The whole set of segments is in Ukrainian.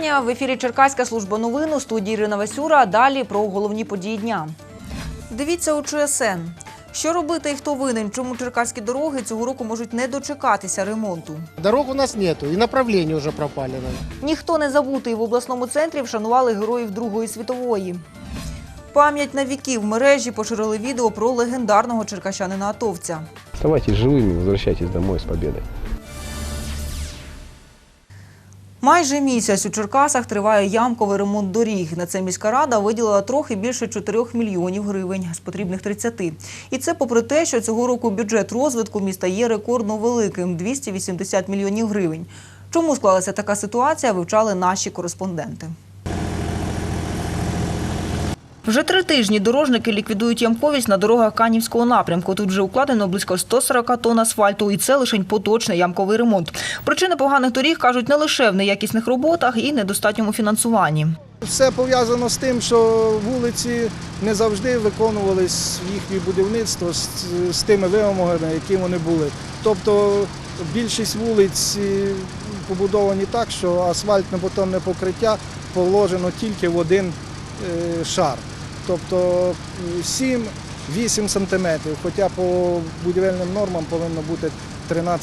Вітання в ефірі Черкаська служба новин у студії Ірина Васюра. Далі про головні події дня. Дивіться у ЧСН. Що робити і хто винен? Чому черкаські дороги цього року можуть не дочекатися ремонту? Дорог у нас нету, и направления уже пропали. Ніхто не забутий в обласному центрі вшанували героїв Другої світової. Пам'ять на віки в мережі поширили відео про легендарного черкащанина атовця. Оставайтесь живыми, возвращайтесь домой с победой. Майже місяць у Черкасах триває ямковий ремонт доріг. На це міська рада виділила трохи більше 4 мільйонів гривень з потрібних 30. І це попри те, що цього року бюджет розвитку міста є рекордно великим 280 мільйонів гривень. Чому склалася така ситуація, вивчали наші кореспонденти. Вже три тижні дорожники ліквідують ямковість на дорогах Канівського напрямку. Тут вже укладено близько 140 тонн асфальту, і це лише поточний ямковий ремонт. Причини поганих доріг кажуть не лише в неякісних роботах і недостатньому фінансуванні. Все пов'язано з тим, що вулиці не завжди виконувались їхнє будівництво з, тими вимогами, які вони були. Тобто більшість вулиць е, побудовані так, що асфальтне бетонне покриття положено тільки в один е, шар. Тобто 7-8 сантиметрів, хоча по будівельним нормам повинно бути 13-15.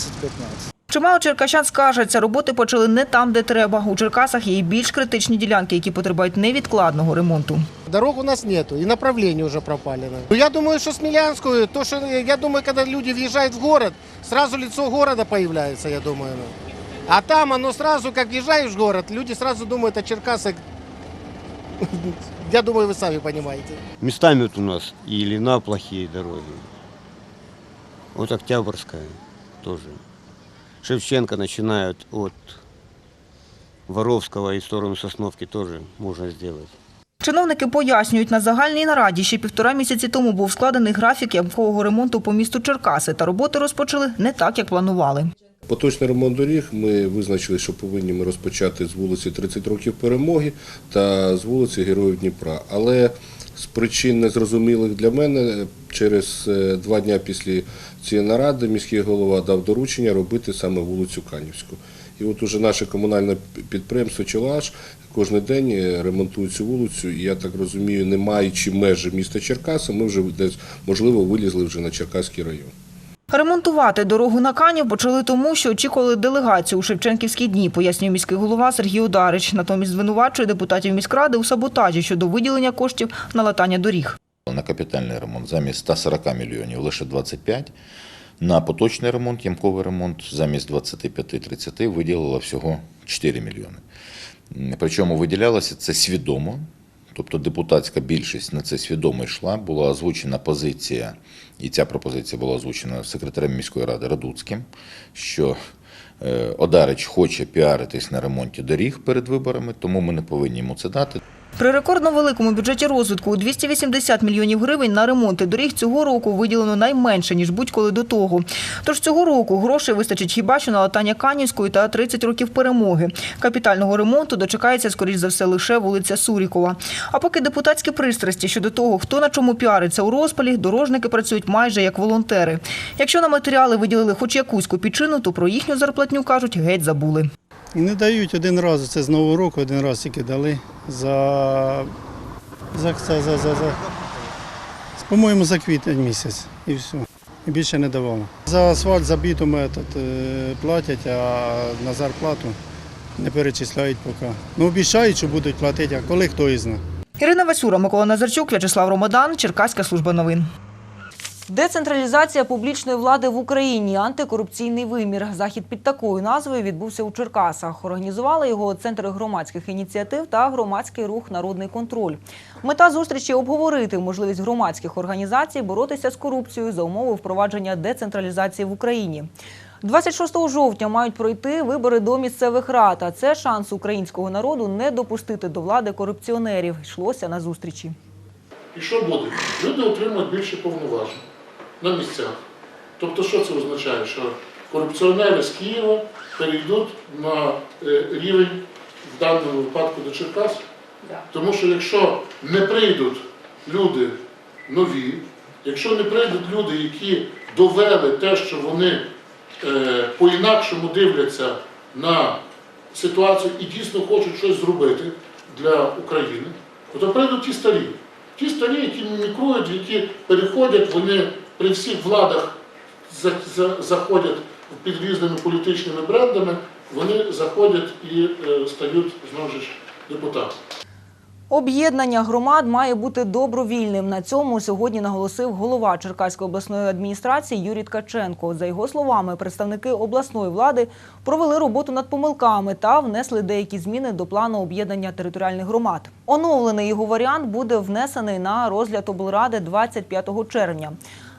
Чимало черкащан скаржаться, роботи почали не там, де треба. У Черкасах є і більш критичні ділянки, які потребують невідкладного ремонту. Дорог у нас нету, и направления уже пропали нам. Ну, я думаю, что Смелянскую, то, что, я думаю, когда люди въезжают в город, сразу лицо города появляется, я думаю. ну. А там оно сразу, как въезжаешь в город, люди сразу думают о Черкасах. Я думаю, вы сами понимаете. Местами вот у нас и Ильина плохие дороги. Вот Октябрьская тоже. Шевченко начинают от Воровского и в сторону Сосновки тоже можно сделать. Чиновники пояснюють, на загальній нараді ще півтора місяці тому був складений графік ямкового ремонту по місту Черкаси, та роботи розпочали не так, як планували. Поточний ремонт доріг ми визначили, що повинні ми розпочати з вулиці 30 років перемоги та з вулиці Героїв Дніпра. Але з причин незрозумілих для мене через е, два дні після цієї наради міський голова дав доручення робити саме вулицю Канівську. І от уже наше комунальне підприємство Челаш кожен день е, ремонтує цю вулицю. І я так розумію, не маючи межі міста Черкаси, ми вже десь можливо вилізли вже на Черкаський район. Ремонтувати дорогу на Канів почали тому, що очікували делегацію у Шевченківські дні, пояснює міський голова Сергій Ударич. Натомість звинувачує депутатів міськради у саботажі щодо виділення коштів на латання доріг. На капітальний ремонт замість 140 мільйонів лише 25. На поточний ремонт, ямковий ремонт замість 25-30 виділила всього 4 мільйони. Причому виділялося це свідомо, тобто депутатська більшість на це свідомо йшла. Була озвучена позиція, і ця пропозиція була озвучена секретарем міської ради Радуцьким, що е, Одарич хоче піаритись на ремонті доріг перед виборами, тому ми не повинні йому це дати. При рекордно великому бюджеті розвитку у 280 мільйонів гривень на ремонти доріг цього року виділено найменше, ніж будь-коли до того. Тож цього року грошей вистачить хіба що на латання Канівської та 30 років перемоги. Капітального ремонту дочекається, скоріш за все, лише вулиця Сурікова. А поки депутатські пристрасті щодо того, хто на чому піариться у розпалі, дорожники працюють майже як волонтери. Якщо на матеріали виділили хоч якусь копійчину, то про їхню зарплатню кажуть геть забули. І не дають один раз, це з Нового року один раз тільки дали за, за, за, за, за, за по-моєму, за квітень місяць і все. І більше не давали. За асфальт, за бітум этот, е, платять, а на зарплату не перечисляють поки. Ну, обіцяють, що будуть платити, а коли хто і знає. Ірина Васюра, Микола Назарчук, В'ячеслав Ромадан, Черкаська служба новин. Децентралізація публічної влади в Україні антикорупційний вимір. Захід під такою назвою відбувся у Черкасах. Організували його Центр громадських ініціатив та громадський рух Народний контроль. Мета зустрічі обговорити можливість громадських організацій боротися з корупцією за умови впровадження децентралізації в Україні. 26 жовтня мають пройти вибори до місцевих рад. А це шанс українського народу не допустити до влади корупціонерів. Йшлося на зустрічі. І що буде? Люди отримують більше повноважень на місцях. Тобто, що це означає? Що корупціонери з Києва перейдуть на е, рівень в даному випадку до Черкас. Тому що якщо не прийдуть люди нові, якщо не прийдуть люди, які довели те, що вони е, по-інакшому дивляться на ситуацію і дійсно хочуть щось зробити для України, то прийдуть ті старі. Ті старі, які мімікрують, які переходять, вони при всіх владах за- за- заходять під різними політичними брендами, вони заходять і е, стають знову ж депутатами. Об'єднання громад має бути добровільним. На цьому сьогодні наголосив голова Черкаської обласної адміністрації Юрій Ткаченко. За його словами, представники обласної влади провели роботу над помилками та внесли деякі зміни до плану об'єднання територіальних громад. Оновлений його варіант буде внесений на розгляд облради 25 червня.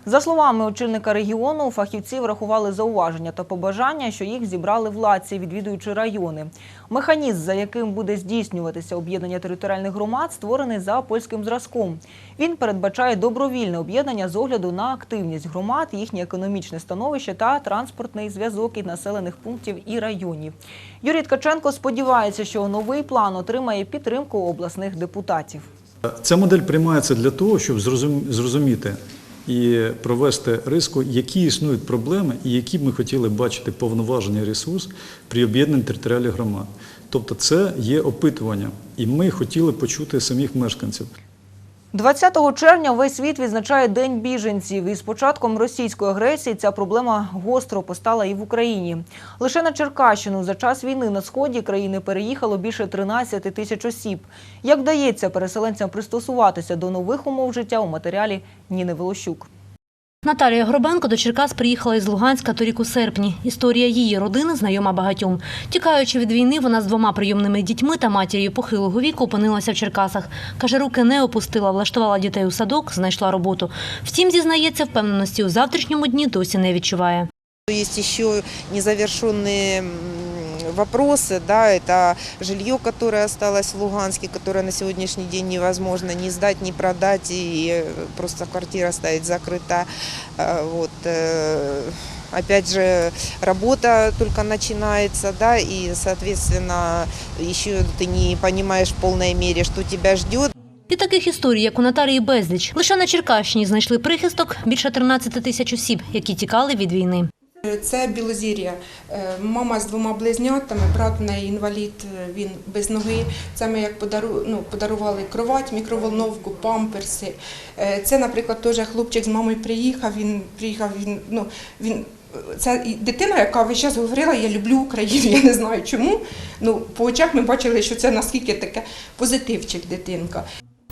За словами очільника регіону, фахівці врахували зауваження та побажання, що їх зібрали владці, відвідуючи райони. Механізм, за яким буде здійснюватися об'єднання територіальних громад, створений за польським зразком. Він передбачає добровільне об'єднання з огляду на активність громад, їхнє економічне становище та транспортний зв'язок із населених пунктів і районів. Юрій Ткаченко сподівається, що новий план отримає підтримку обласних депутатів. Ця модель приймається для того, щоб зрозуміти і провести риску, які існують проблеми і які б ми хотіли бачити повноваження ресурс при об'єднанні територіальних громад. Тобто це є опитування, і ми хотіли почути самих мешканців. 20 червня весь світ відзначає День біженців. І з початком російської агресії ця проблема гостро постала і в Україні. Лише на Черкащину за час війни на сході країни переїхало більше 13 тисяч осіб. Як дається переселенцям пристосуватися до нових умов життя у матеріалі Ніни Волощук. Наталія Гробенко до Черкас приїхала із Луганська торік у серпні. Історія її родини знайома багатьом. Тікаючи від війни, вона з двома прийомними дітьми та матір'ю похилого віку опинилася в Черкасах. Каже, руки не опустила, влаштувала дітей у садок, знайшла роботу. Втім, зізнається, впевненості у завтрашньому дні досі не відчуває. Есть еще незавершенные м, вопросы, да, это жилье, которое осталось в Луганске, которое на сегодняшний день невозможно ни сдать, ни продать, и э, просто квартира стоит закрыта. А, Вот, э, Опять же, работа только начинается, да, и, соответственно, еще ты не понимаешь в полной мере, что тебя ждет. І таких історій, як у Наталії безліч. Лише на Черкащині знайшли прихисток більше 13 тисяч осіб, які тікали від війни. Це Білозір'я. Е, Мама з двома близнятами, брат в неї інвалід, е, він без ноги. Це ми як подару, ну, подарували кровать, мікроволновку, памперси. Е, Це, наприклад, теж хлопчик з мамою приїхав. Він приїхав. Він ну він це дитина, яка весь час говорила, я люблю Україну. Я не знаю чому. Ну по очах ми бачили, що це наскільки таке позитивчик дитинка.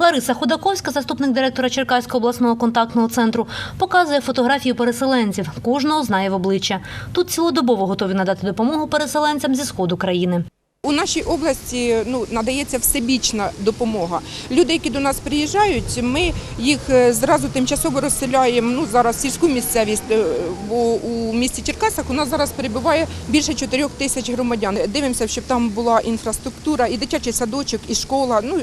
Лариса Ходаковська, заступник директора Черкаського обласного контактного центру, показує фотографії переселенців. Кожного знає в обличчя. Тут цілодобово готові надати допомогу переселенцям зі сходу країни. У нашій області ну надається всебічна допомога. Люди, які до нас приїжджають, ми їх е, зразу тимчасово розселяємо. Ну зараз сільську місцевість, е, бо у місті Черкасах у нас зараз перебуває більше 4 тисяч громадян. Дивимося, щоб там була інфраструктура, і дитячий садочок, і школа. Ну е,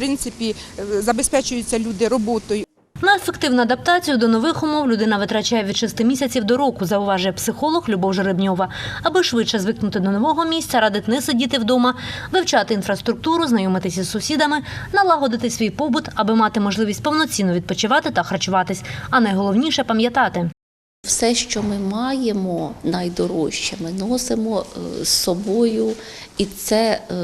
принципі, е, забезпечуються люди роботою. На ефективну адаптацію до нових умов людина витрачає від 6 місяців до року, зауважує психолог Любов Жеребньова. Аби швидше звикнути до нового місця, радить не сидіти вдома, вивчати інфраструктуру, знайомитися з сусідами, налагодити свій побут, аби мати можливість повноцінно відпочивати та харчуватись. А найголовніше пам'ятати. Все, що ми маємо найдорожче, ми носимо е, з собою, і це е,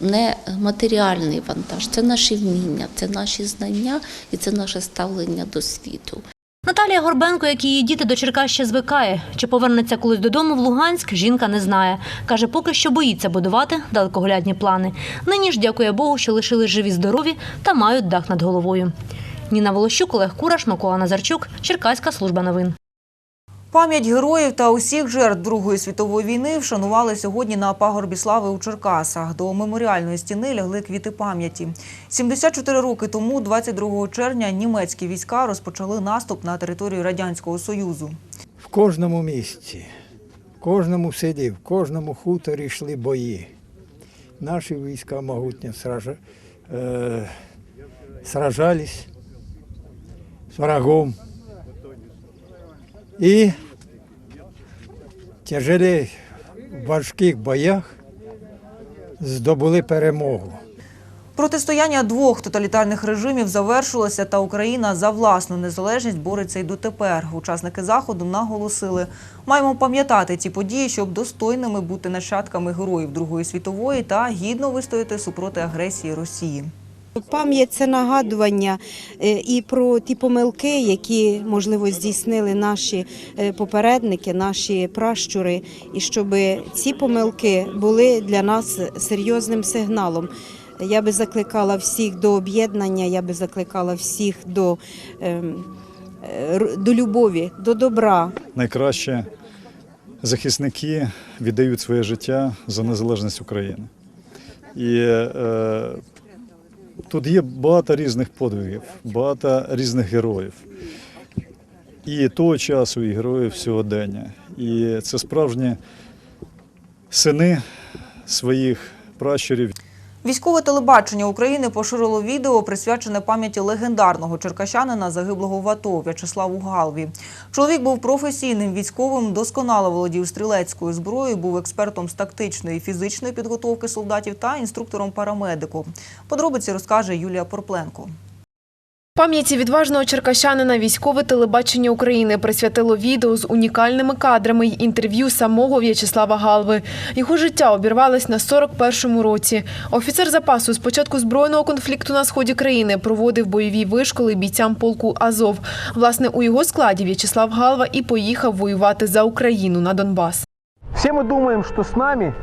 не матеріальний вантаж, це наші вміння, це наші знання і це наше ставлення до світу. Наталія Горбенко, як її діти до Черкас ще звикає. Чи повернеться колись додому в Луганськ, жінка не знає. Каже, поки що боїться будувати далекоглядні плани. Нині ж дякує Богу, що лишились живі здорові та мають дах над головою. Ніна Волощук, Олег Кураш, Микола Назарчук, Черкаська служба новин. Пам'ять героїв та усіх жертв Другої світової війни вшанували сьогодні на пагорбі слави у Черкасах. До меморіальної стіни лягли квіти пам'яті. 74 роки тому, 22 червня, німецькі війська розпочали наступ на територію радянського союзу. В кожному місці, в кожному селі, в кожному хуторі йшли бої. Наші війська могутні сража, е, сражались з врагом. І тяжелі в важких боях здобули перемогу. Протистояння двох тоталітарних режимів завершилося, та Україна за власну незалежність бореться й дотепер. Учасники заходу наголосили, маємо пам'ятати ці події, щоб достойними бути нащадками героїв Другої світової та гідно вистояти супроти агресії Росії. Пам'ять це нагадування е, і про ті помилки, які можливо здійснили наші е, попередники, наші пращури, і щоб ці помилки були для нас серйозним сигналом. Я би закликала всіх до об'єднання, я би закликала всіх до, ем, е, до любові, до добра, Найкраще захисники віддають своє життя за незалежність України. І тут є багато різних подвигів, багато різних героїв. І того часу, і героїв сьогодення. І це справжні сини своїх пращурів. Військове телебачення України поширило відео, присвячене пам'яті легендарного черкащанина, загиблого в АТО В'ячеславу Галві. Чоловік був професійним військовим, досконало володів стрілецькою зброєю, був експертом з тактичної і фізичної підготовки солдатів та інструктором парамедику. Подробиці розкаже Юлія Порпленко. Пам'яті відважного черкащанина військове телебачення України присвятило відео з унікальними кадрами й інтерв'ю самого В'ячеслава Галви. Його життя обірвалось на 41-му році. Офіцер запасу з початку збройного конфлікту на сході країни проводив бойові вишколи бійцям полку Азов. Власне, у його складі В'ячеслав Галва і поїхав воювати за Україну на Донбас. Все мы думаем, что с нами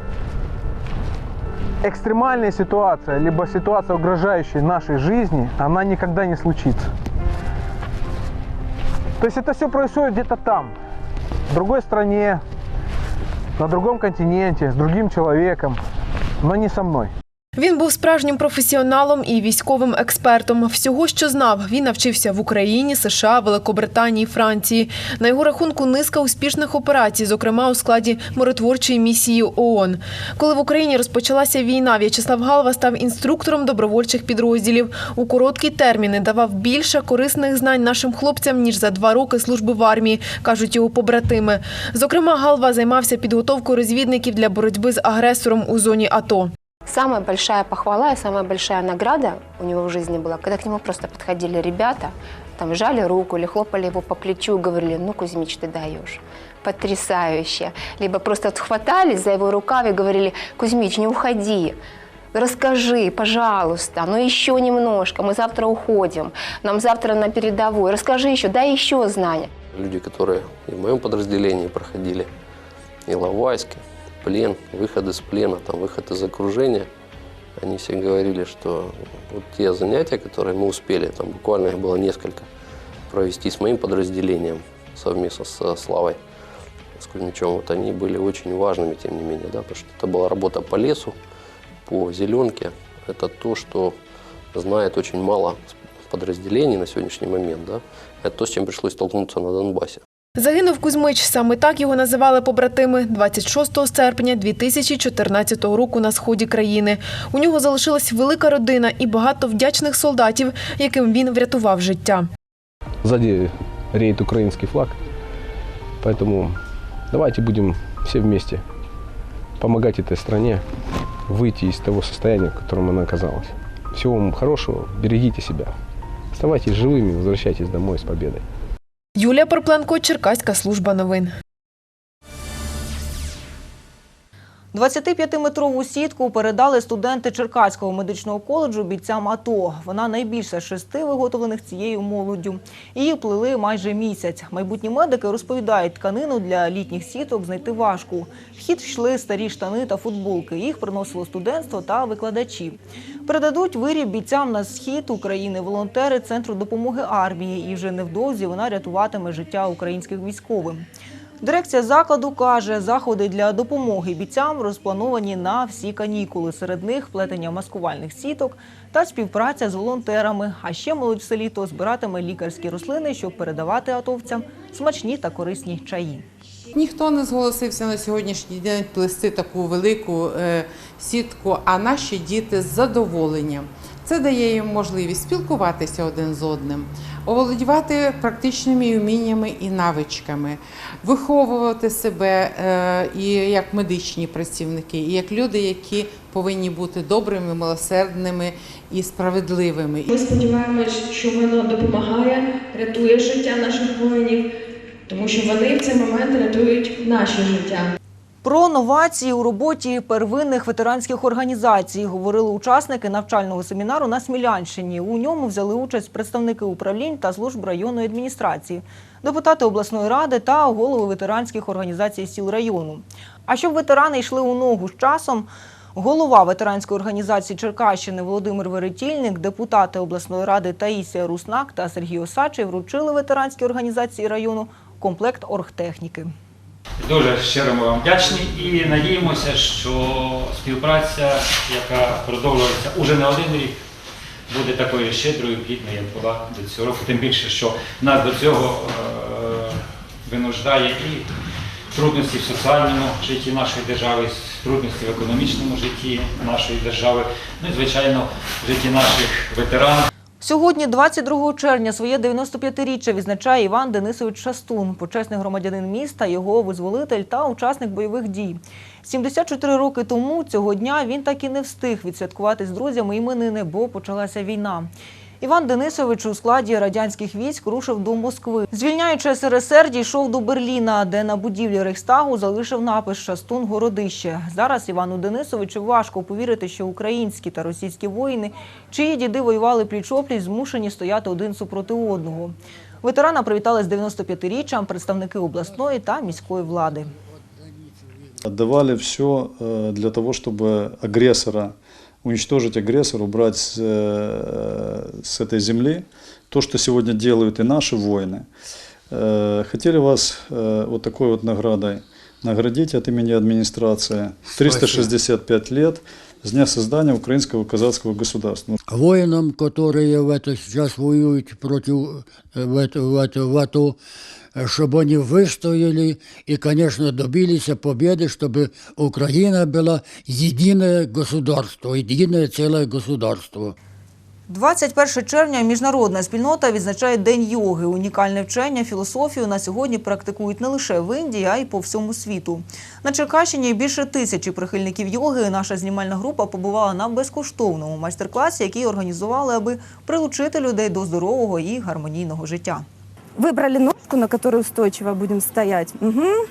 экстремальная ситуация, либо ситуация, угрожающая нашей жизни, она никогда не случится. То есть это все происходит где-то там, в другой стране, на другом континенте, с другим человеком, но не со мной. Він був справжнім професіоналом і військовим експертом. Всього, що знав, він навчився в Україні, США, Великобританії, Франції. На його рахунку низка успішних операцій, зокрема у складі миротворчої місії ООН. Коли в Україні розпочалася війна, В'ячеслав Галва став інструктором добровольчих підрозділів. У короткі терміни давав більше корисних знань нашим хлопцям ніж за два роки служби в армії, кажуть його побратими. Зокрема, Галва займався підготовкою розвідників для боротьби з агресором у зоні АТО. Самая большая похвала и самая большая награда у него в жизни была, когда к нему просто подходили ребята, там жали руку или хлопали его по плечу и говорили, ну, Кузьмич, ты даешь. Потрясающе. Либо просто хватались за его рукав и говорили, Кузьмич, не уходи. Расскажи, пожалуйста, ну еще немножко, мы завтра уходим, нам завтра на передовой, расскажи еще, дай еще знания. Люди, которые и в моем подразделении проходили Иловайск, плен, выход из плена, там, выход из окружения, они все говорили, что вот те занятия, которые мы успели, там буквально их было несколько, провести с моим подразделением совместно со Славой, с Кузьмичем, вот они были очень важными, тем не менее, да, потому что это была работа по лесу, по зеленке. Это то, что знает очень мало подразделений на сегодняшний момент, да. Это то, с чем пришлось столкнуться на Донбассе. Загинув Кузьмич, саме так його називали побратими 26 серпня 2014 року на сході країни. У нього залишилась велика родина і багато вдячних солдатів, яким він врятував життя. Сзади реет украинский флаг. Поэтому давайте будем все вместе помогать этой стране выйти из того состояния, в котором она оказалась. Всего вам хорошего, берегите себя. Оставайтесь живыми, возвращайтесь домой с победой. Юлія Порпленко, Черкаська служба новин. 25-метрову сітку передали студенти Черкаського медичного коледжу бійцям АТО. Вона найбільша шести виготовлених цією молоддю. Її плели майже місяць. Майбутні медики розповідають, тканину для літніх сіток знайти важко. В хід йшли старі штани та футболки. Їх приносило студентство та викладачі. Передадуть виріб бійцям на схід України волонтери Центру допомоги армії. І вже невдовзі вона рятуватиме життя українських військових. Дирекція закладу каже, заходи для допомоги бійцям розплановані на всі канікули. Серед них плетення маскувальних сіток та співпраця з волонтерами. А ще молодь в селі то збиратиме лікарські рослини, щоб передавати атовцям смачні та корисні чаї. Ніхто не зголосився на сьогоднішній день плести таку велику е, сітку, а наші діти з задоволенням Це дає їм можливість спілкуватися один з одним, оволодівати практичними вміннями і навичками, виховувати себе е, і як медичні працівники, і як люди, які повинні бути добрими, милосердними і справедливими. Ми сподіваємось, що воно допомагає, рятує життя наших воїнів, тому що вони в цей момент рятують наше життя. Про новації у роботі первинних ветеранських організацій говорили учасники навчального семінару на Смілянщині. У ньому взяли участь представники управлінь та служб районної адміністрації, депутати обласної ради та голови ветеранських організацій сіл району. А щоб ветерани йшли у ногу з часом, голова ветеранської організації Черкащини Володимир Веретільник, депутати обласної ради Таїсія Руснак та Сергій Осадчий вручили ветеранській організації району комплект оргтехніки. Дуже щиро ми вам вдячні і надіємося, що співпраця, яка продовжується уже не один рік, буде такою щедрою, плідною, як була до цього року. Тим більше, що нас до цього е, винуждає і трудності в соціальному житті нашої держави, трудності в економічному житті нашої держави, ну і звичайно в житті наших ветеранів. Сьогодні, 22 червня, своє 95-річчя відзначає Іван Денисович Шастун, почесний громадянин міста, його визволитель та учасник бойових дій. 74 роки тому цього дня він так і не встиг відсвяткувати з друзями іменини, бо почалася війна. Іван Денисович у складі радянських військ рушив до Москви. Звільняючи СРСР, дійшов до Берліна, де на будівлі Рейхстагу залишив напис Шастун Городище. Зараз Івану Денисовичу важко повірити, що українські та російські воїни, чиї діди воювали пліч-опліч, змушені стояти один супроти одного. Ветерана привітали з 95-річчям представники обласної та міської влади. Отдавали все э, для того, чтобы агрессора, уничтожить агрессора, убрать с, э, с этой земли то, что сегодня делают и наши воины. Э, Хотели вас э, вот такой вот наградой наградить от имени администрации. 365 лет с дня создания украинского казацкого государства. воинам, которые в это сейчас воюют против э, в, это, в, это, в АТО, э, чтобы они выстояли и, конечно, добились победы, чтобы Украина была единое государство, единое целое государство. 21 червня міжнародна спільнота відзначає День йоги. Унікальне вчення, філософію на сьогодні практикують не лише в Індії, а й по всьому світу. На Черкащині більше тисячі прихильників йоги. Наша знімальна група побувала на безкоштовному майстер-класі, який організували, аби прилучити людей до здорового і гармонійного життя. Выбрали ножку, на которой устойчиво будем стоять. Мгм.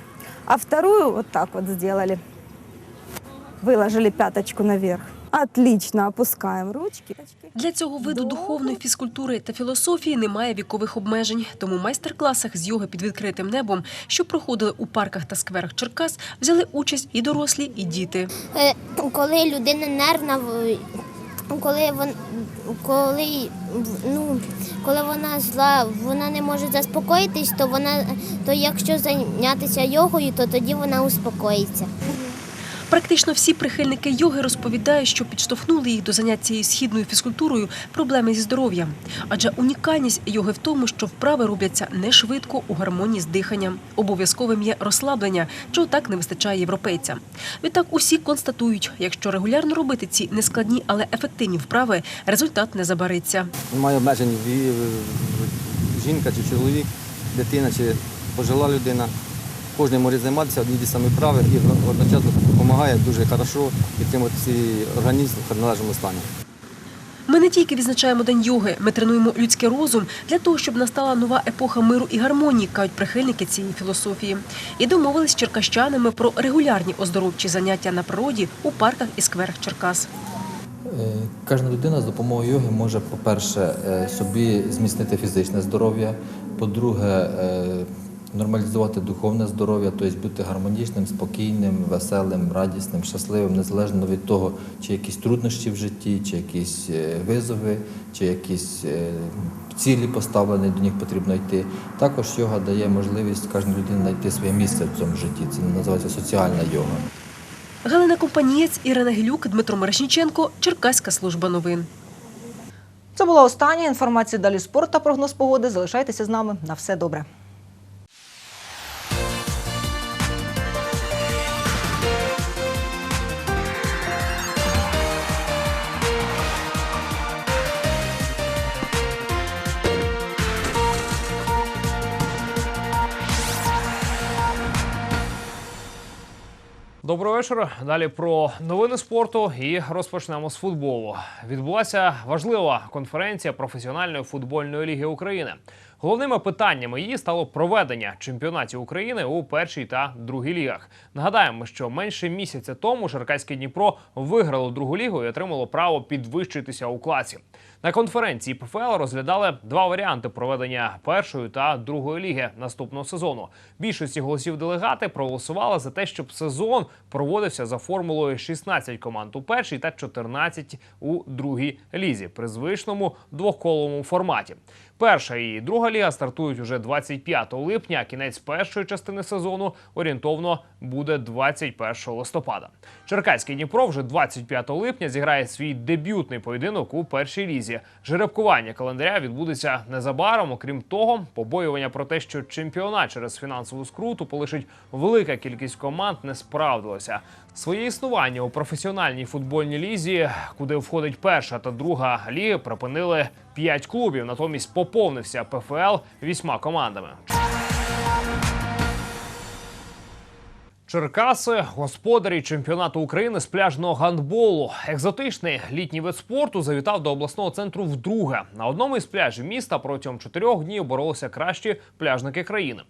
А вторую вот так вот. Выложили пяточку наверх. Отлично, опускаем ручки. Для цього виду духовної фізкультури та філософії немає вікових обмежень. Тому в майстер-класах з йоги під відкритим небом, що проходили у парках та скверах Черкас, взяли участь і дорослі, і діти. Е, коли людина нервна, в- коли вон, коли, ну, коли вона зла, вона не може заспокоїтись, то вона то якщо зайнятися йогою, то тоді вона успокоїться. Практично всі прихильники йоги розповідають, що підштовхнули їх до занять цією східною фізкультурою проблеми зі здоров'ям. Адже унікальність йоги в тому, що вправи робляться не швидко у гармонії з диханням. Обов'язковим є розслаблення, чого так не вистачає європейцям. Відтак усі констатують, якщо регулярно робити ці нескладні, але ефективні вправи, результат не забариться. Немає обмежень жінка чи чоловік, дитина чи пожила людина. Кожен може займатися одні й ті самі вправи і одночасно допомагає дуже хорошо підтримувати свій організм в належному стані. Ми не тільки відзначаємо день йоги, ми тренуємо людський розум для того, щоб настала нова епоха миру і гармонії, кажуть прихильники цієї філософії. І домовились з черкащанами про регулярні оздоровчі заняття на природі у парках і скверах Черкас. Е, Кожна людина з допомогою йоги може, по-перше, е, собі зміцнити фізичне здоров'я, по-друге, е, нормалізувати духовне здоров'я, тобто бути гармонічним, спокійним, веселим, радісним, щасливим, незалежно від того, чи якісь труднощі в житті, чи якісь е, визови, чи якісь е, цілі поставлені, до них потрібно йти. Також йога дає можливість кожній людині знайти своє місце в цьому житті. Це називається соціальна йога. Галина Компанієць, Ірина Гілюк, Дмитро Мирошніченко, Черкаська служба новин. Це була остання інформація. Далі спорт та прогноз погоди. Залишайтеся з нами. На все добре. Доброго вечора. Далі про новини спорту і розпочнемо з футболу. Відбулася важлива конференція професіональної футбольної ліги України. Головними питаннями її стало проведення чемпіонатів України у першій та другій лігах. Нагадаємо, що менше місяця тому Черкаське Дніпро виграло другу лігу і отримало право підвищитися у класі. На конференції ПФЛ розглядали два варіанти проведення першої та другої ліги наступного сезону. Більшості голосів делегати проголосували за те, щоб сезон проводився за формулою 16 команд у першій та 14 у другій лізі при звичному двохколовому форматі. Перша і друга ліга стартують уже 25 липня. а Кінець першої частини сезону орієнтовно буде 21 листопада. Черкаський Дніпро вже 25 липня зіграє свій дебютний поєдинок у першій лізі. Жеребкування календаря відбудеться незабаром. Окрім того, побоювання про те, що чемпіонат через фінансову скруту полишить велика кількість команд, не справдилося. Своє існування у професіональній футбольній лізі, куди входить перша та друга ліги, припинили п'ять клубів. Натомість поповнився ПФЛ вісьма командами. Черкаси господарі чемпіонату України з пляжного гандболу. Екзотичний літній вид спорту завітав до обласного центру вдруге. На одному із пляжів міста протягом чотирьох днів боролися кращі пляжники країни.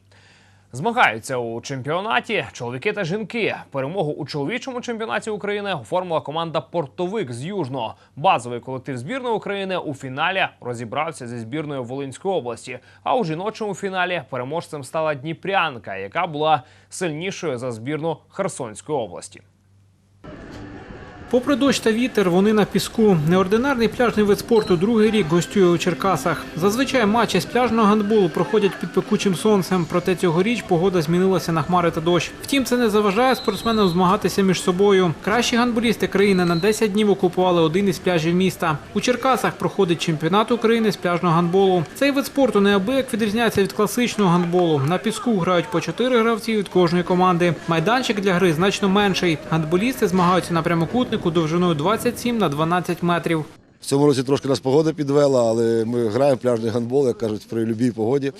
Змагаються у чемпіонаті чоловіки та жінки. Перемогу у чоловічому чемпіонаті України оформила команда Портовик з Южного. Базовий колектив збірної України у фіналі розібрався зі збірною Волинської області. А у жіночому фіналі переможцем стала Дніпрянка, яка була сильнішою за збірну Херсонської області. Попри дощ та вітер, вони на піску. Неординарний пляжний вид спорту другий рік гостює у Черкасах. Зазвичай матчі з пляжного гандболу проходять під пекучим сонцем, проте цьогоріч погода змінилася на хмари та дощ. Втім, це не заважає спортсменам змагатися між собою. Кращі гандболісти країни на 10 днів окупували один із пляжів міста. У Черкасах проходить чемпіонат України з пляжного гандболу. Цей вид спорту неабияк відрізняється від класичного гандболу. На піску грають по 4 гравці від кожної команди. Майданчик для гри значно менший. Гандболісти змагаються на прямокутнику довжиною 27 на 12 метрів. В цьому році трошки нас погода підвела, але ми граємо пляжний гандбол, як кажуть, при будь-якій погоді.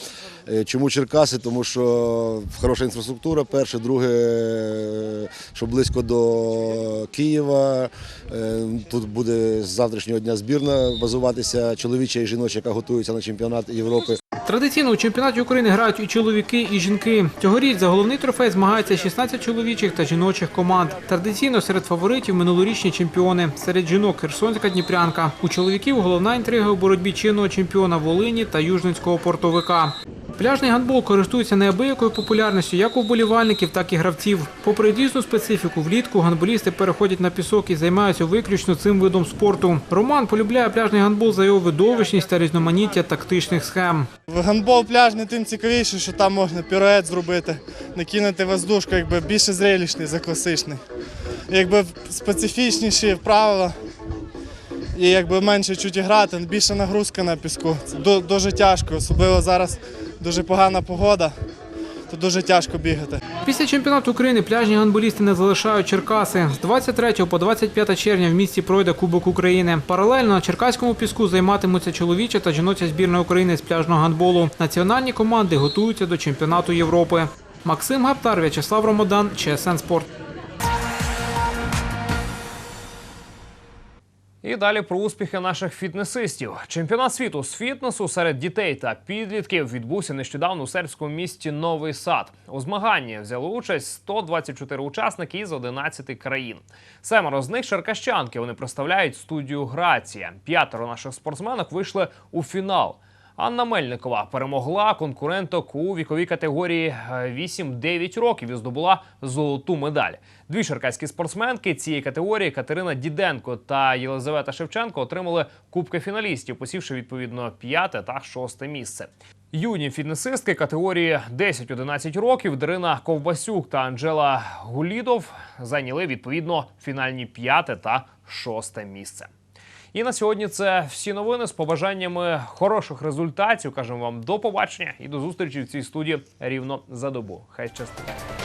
Е, Чому Черкаси? Тому що хороша інфраструктура, перше, друге, е, що близько до Києва. Е, Тут буде з завтрашнього дня збірна базуватися чоловіча і жіноча, яка готується на чемпіонат Європи. Традиційно у чемпіонаті України грають і чоловіки, і жінки. Цьогоріч за головний трофей змагаються 16 чоловічих та жіночих команд. Традиційно серед фаворитів минулорічні чемпіони. Серед жінок Херсонська Дніпрянка. У чоловіків головна інтрига у боротьбі чинного чемпіона Волині та Южницького портовика. Пляжний гандбол користується неабиякою популярністю як у вболівальників, так і гравців. Попри дійсну специфіку, влітку гандболісти переходять на пісок і займаються виключно цим видом спорту. Роман полюбляє пляжний гандбол за його видовищність та різноманіття тактичних схем. Гандбол пляжний тим цікавіше, що там можна пірует зробити, накинути воздушку, якби більше зрелищний за класичний. Якби специфічніші правила і якби менше чуть грати, більше нагрузка на піску. Це дуже тяжко, особливо зараз дуже погана погода, то дуже тяжко бігати. Після чемпіонату України пляжні гандболісти не залишають Черкаси. З 23 по 25 червня в місті пройде Кубок України. Паралельно на черкаському піску займатимуться чоловіча та жіноча збірна України з пляжного гандболу. Національні команди готуються до чемпіонату Європи. Максим Гаптар, В'ячеслав Ромодан, ЧСН Спорт. І далі про успіхи наших фітнесистів. Чемпіонат світу з фітнесу серед дітей та підлітків відбувся нещодавно у сербському місті Новий Сад. У змаганні взяли участь 124 учасники із 11 країн. Семеро з них черкащанки. Вони представляють студію Грація. П'ятеро наших спортсменок вийшли у фінал. Анна Мельникова перемогла конкуренток у віковій категорії е, 8-9 років і здобула золоту медаль. Дві черкаські спортсменки цієї категорії Катерина Діденко та Єлизавета Шевченко отримали кубки фіналістів, посівши відповідно п'яте та шосте місце. Юні фітнесистки категорії 10-11 років Дарина Ковбасюк та Анжела Гулідов зайняли відповідно фінальні п'яте та шосте місце. І на сьогодні це всі новини з побажаннями хороших результатів. Кажемо вам до побачення і до зустрічі в цій студії рівно за добу. Хай щастить.